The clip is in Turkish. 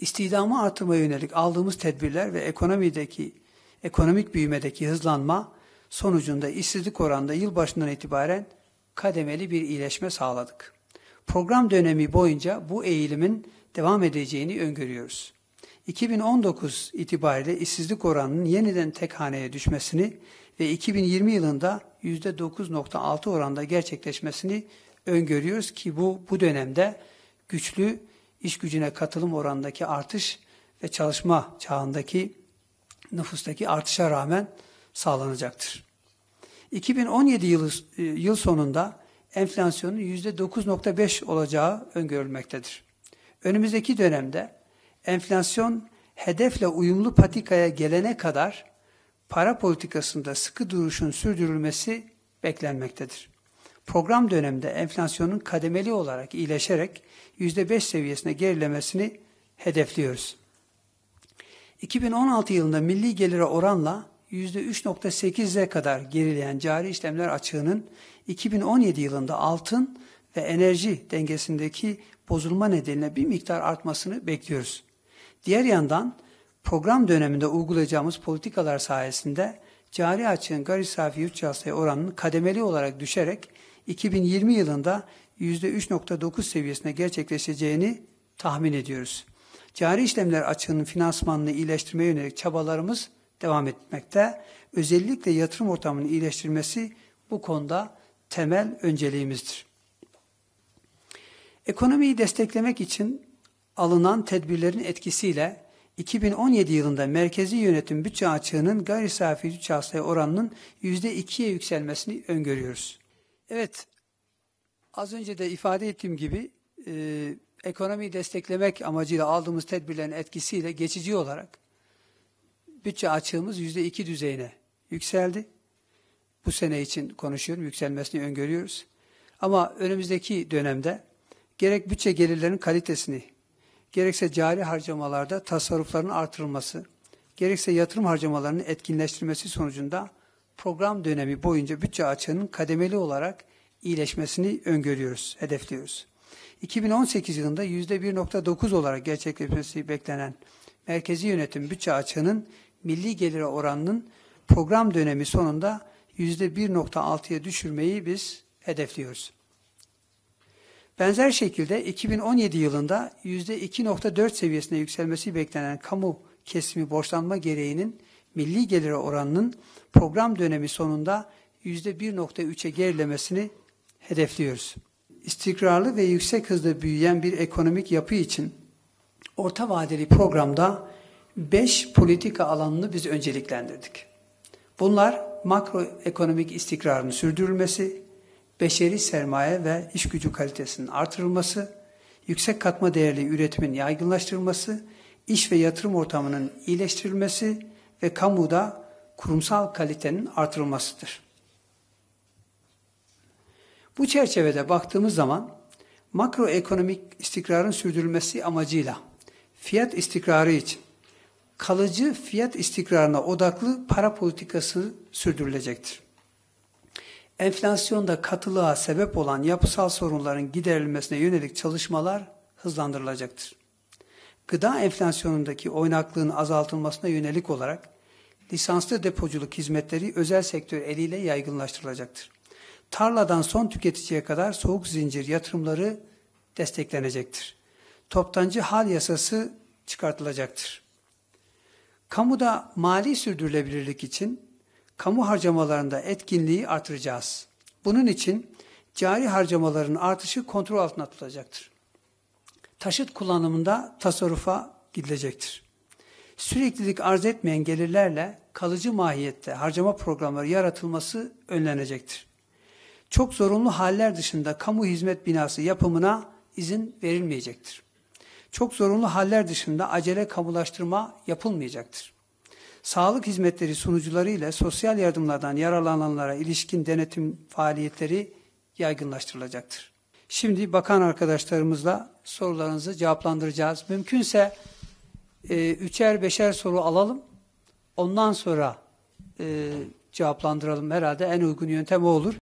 İstihdamı artırmaya yönelik aldığımız tedbirler ve ekonomideki ekonomik büyümedeki hızlanma sonucunda işsizlik oranında yılbaşından itibaren kademeli bir iyileşme sağladık. Program dönemi boyunca bu eğilimin devam edeceğini öngörüyoruz. 2019 itibariyle işsizlik oranının yeniden tek haneye düşmesini ve 2020 yılında %9.6 oranda gerçekleşmesini öngörüyoruz ki bu bu dönemde güçlü iş gücüne katılım oranındaki artış ve çalışma çağındaki nüfustaki artışa rağmen sağlanacaktır. 2017 yılı, e, yıl sonunda enflasyonun %9.5 olacağı öngörülmektedir. Önümüzdeki dönemde enflasyon hedefle uyumlu patikaya gelene kadar para politikasında sıkı duruşun sürdürülmesi beklenmektedir. Program döneminde enflasyonun kademeli olarak iyileşerek %5 seviyesine gerilemesini hedefliyoruz. 2016 yılında milli gelire oranla %3.8'e kadar gerileyen cari işlemler açığının 2017 yılında altın ve enerji dengesindeki bozulma nedeniyle bir miktar artmasını bekliyoruz. Diğer yandan program döneminde uygulayacağımız politikalar sayesinde cari açığın gayri safi yurt oranının kademeli olarak düşerek 2020 yılında %3.9 seviyesine gerçekleşeceğini tahmin ediyoruz. Cari işlemler açığının finansmanını iyileştirmeye yönelik çabalarımız devam etmekte. Özellikle yatırım ortamının iyileştirilmesi bu konuda temel önceliğimizdir. Ekonomiyi desteklemek için alınan tedbirlerin etkisiyle 2017 yılında merkezi yönetim bütçe açığının gayri safi bütçe oranının %2'ye yükselmesini öngörüyoruz. Evet, az önce de ifade ettiğim gibi e, ekonomiyi desteklemek amacıyla aldığımız tedbirlerin etkisiyle geçici olarak bütçe açığımız yüzde iki düzeyine yükseldi. Bu sene için konuşuyorum, yükselmesini öngörüyoruz. Ama önümüzdeki dönemde gerek bütçe gelirlerinin kalitesini, gerekse cari harcamalarda tasarrufların artırılması, gerekse yatırım harcamalarının etkinleştirilmesi sonucunda program dönemi boyunca bütçe açığının kademeli olarak iyileşmesini öngörüyoruz, hedefliyoruz. 2018 yılında %1.9 olarak gerçekleşmesi beklenen merkezi yönetim bütçe açığının milli gelire oranının program dönemi sonunda %1.6'ya düşürmeyi biz hedefliyoruz. Benzer şekilde 2017 yılında %2.4 seviyesine yükselmesi beklenen kamu kesimi borçlanma gereğinin milli gelire oranının program dönemi sonunda %1.3'e gerilemesini hedefliyoruz. İstikrarlı ve yüksek hızda büyüyen bir ekonomik yapı için orta vadeli programda 5 politika alanını biz önceliklendirdik. Bunlar makroekonomik istikrarın sürdürülmesi, beşeri sermaye ve iş gücü kalitesinin artırılması, yüksek katma değerli üretimin yaygınlaştırılması, iş ve yatırım ortamının iyileştirilmesi ve kamuda kurumsal kalitenin artırılmasıdır. Bu çerçevede baktığımız zaman makroekonomik istikrarın sürdürülmesi amacıyla fiyat istikrarı için kalıcı fiyat istikrarına odaklı para politikası sürdürülecektir. Enflasyonda katılığa sebep olan yapısal sorunların giderilmesine yönelik çalışmalar hızlandırılacaktır. Gıda enflasyonundaki oynaklığın azaltılmasına yönelik olarak lisanslı depoculuk hizmetleri özel sektör eliyle yaygınlaştırılacaktır. Tarladan son tüketiciye kadar soğuk zincir yatırımları desteklenecektir. Toptancı hal yasası çıkartılacaktır. Kamuda mali sürdürülebilirlik için kamu harcamalarında etkinliği artıracağız. Bunun için cari harcamaların artışı kontrol altına tutulacaktır. Taşıt kullanımında tasarrufa gidilecektir. Süreklilik arz etmeyen gelirlerle kalıcı mahiyette harcama programları yaratılması önlenecektir. Çok zorunlu haller dışında kamu hizmet binası yapımına izin verilmeyecektir. Çok zorunlu haller dışında acele kamulaştırma yapılmayacaktır. Sağlık hizmetleri sunucuları ile sosyal yardımlardan yararlananlara ilişkin denetim faaliyetleri yaygınlaştırılacaktır. Şimdi bakan arkadaşlarımızla sorularınızı cevaplandıracağız. Mümkünse e, üçer beşer soru alalım. Ondan sonra e, cevaplandıralım herhalde en uygun yöntem o olur.